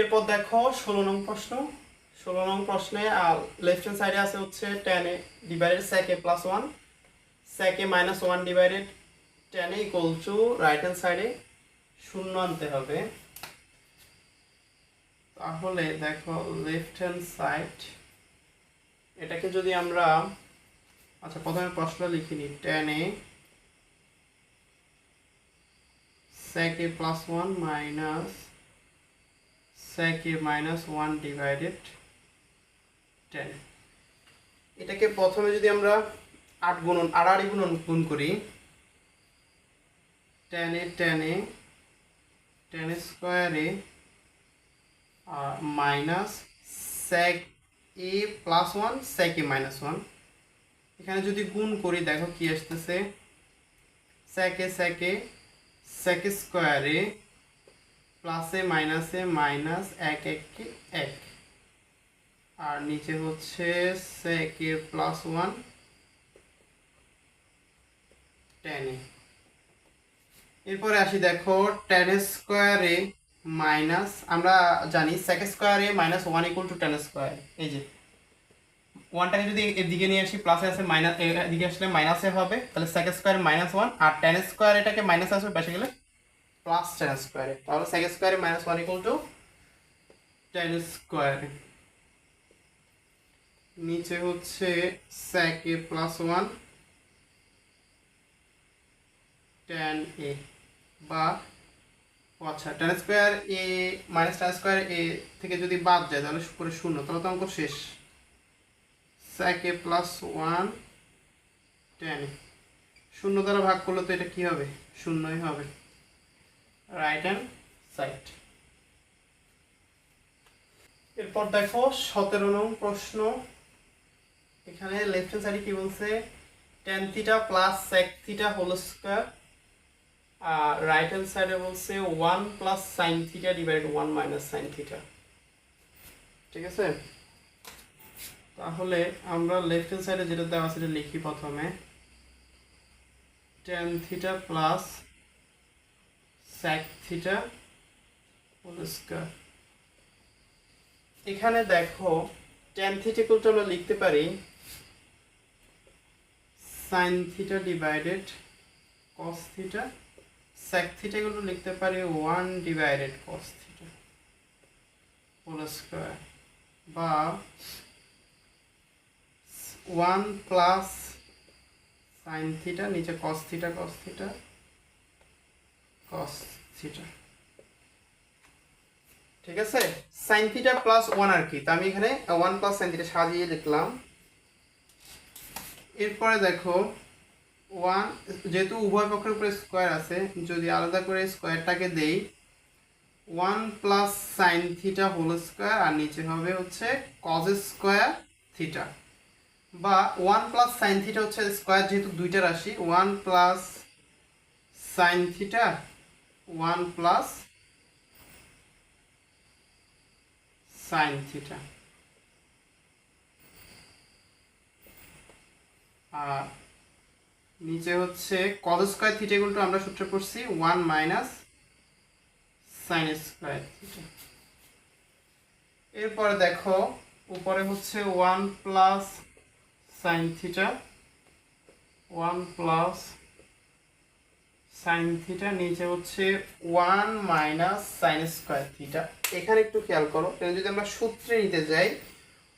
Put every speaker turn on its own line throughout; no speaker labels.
এরপর দেখো ষোলো নং প্রশ্ন। ষোলো নং প্রশ্নে আর লেফট হ্যান্ড সাইডে আছে হচ্ছে tan A divided sec A plus one sec A minus one divided tan A equal to right hand সাইডে শূন্য আনতে হবে। তাহলে দেখো লেফট হ্যান্ড সাইড এটাকে যদি আমরা আচ্ছা প্রথমে প্রশ্ন লিখি লিখিনি tan A sec a plus 1 minus sec a minus 1 divided 10 এটাকে প্রথমে যদি আমরা আট গুণন আড়াআড়ি গুণন গুণ করি tan A tan A tan স্কোয়ারে minus sec A plus one sec A minus one এখানে যদি গুণ করি, দেখো কি আসতেছে? স্যাক এ স্যাক এ সেক স্কোয়ারে প্লাসে মাইনাসে মাইনাস এক এককে এক। আর নিচে হচ্ছে সেক এ প্লাস ওয়ান টেনে এরপরে আসি দেখো টেন স্কোয়ারে মাইনাস আমরা জানি সেক স্কোয়ারে minus one equal to tan square এই যে ওয়ানটাকে যদি এদিকে নিয়ে আসি প্লাসে আসে মাইনাস এদিকে আসলে মাইনাসে হবে, তাহলে সেক স্কোয়ার মাইনাস ওয়ান আর টেন স্কোয়ার এটাকে মাইনাস আসবে, বেসে গেলে প্লাস টেন স্কোয়ারে তাহলে সেক স্কোয়ারে minus one equal to tan স্কোয়ারে নিচে হচ্ছে sec A plus one tan A বা আচ্ছা tan square A minus tan square A থেকে যদি বাদ যায় তাহলে পুরো শূন্য, তাহলে তো অঙ্ক শেষ। Sec A plus one tan শূন্য দ্বারা ভাগ করলে তো এটা কি হবে? শূন্যই হবে। রাইট হ্যান্ড সাইড এরপর দেখো সতেরো নং প্রশ্ন। এখানে লেফট হ্যান্ড সাইডে কি বলছে? Tan theta plus sec theta whole square আর রাইট হ্যান্ড সাইডে বলছে one plus sine theta divide one minus sine theta ঠিক আছে? তাহলে আমরা লেফট হ্যান্ড সাইডে যেটা দেওয়া সেটা লিখি প্রথমে। Tan theta plus sec theta whole square এখানে দেখো টেন থিটিকুলটা আমরা লিখতে পারি sine theta divided cos theta sec থিটাগুলো লিখতে পারি one divided cos theta whole square বা ওয়ান প্লাস সাইন থিটা নিচে cos theta cos theta theta ঠিক আছে? সাইন থিটা প্লাস ওয়ান আর কি? তো আমি এখানে ওয়ান প্লাস সাইন থিটা সাজিয়ে লিখলাম। এরপরে দেখো ওয়ান যেহেতু উভয় পক্ষের উপরে স্কোয়ার আছে, যদি আলাদা করে স্কোয়ারটাকে দেই one plus sine theta whole square আর নিচে হবে হচ্ছে কজ স্কোয়ার থিটা বা ওয়ান প্লাস সাইন থিটা হচ্ছে স্কোয়ার যেহেতু দুইটা রাশি one plus sine theta one plus sine theta. আর নিচে হচ্ছে কজ স্কোয়ার থিটা আমরা সূত্রে পড়ছি one minus sine square theta এরপরে দেখো, উপরে হচ্ছে one plus sine theta one plus sine theta নিচে হচ্ছে one minus sine square theta এখানে একটু খেয়াল করো এটা যদি আমরা সূত্রে নিতে যাই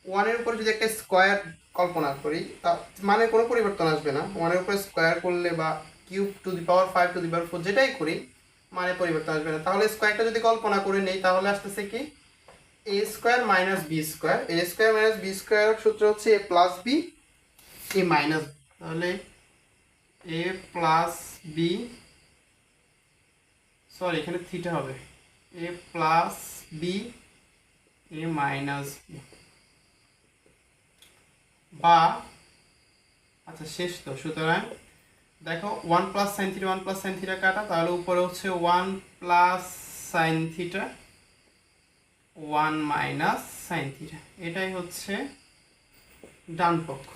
ওয়ানের উপরে যদি একটা স্কোয়ার কল্পনা করি, তা মানে কোনো পরিবর্তন আসবে না। ওয়ানের উপরে স্কোয়ার করলে বা cube to the power five to the power four যেটাই করি মানে পরিবর্তন আসবে না। তাহলে স্কোয়ারটা যদি কল্পনা করে নেই, তাহলে আসতেছে কি? A square minus B square A square minus B square সূত্র হচ্ছে A plus B A minus তাহলে এ প্লাস বি সরি এখানে থিটা হবে। A plus B A minus B বা আচ্ছা শেষ তো। সুতরাং, দেখো one plus sine theta one plus sine theta কাটা, তাহলে উপরে হচ্ছে one plus sine theta one minus sine theta এটাই হচ্ছে ডান পক্ষ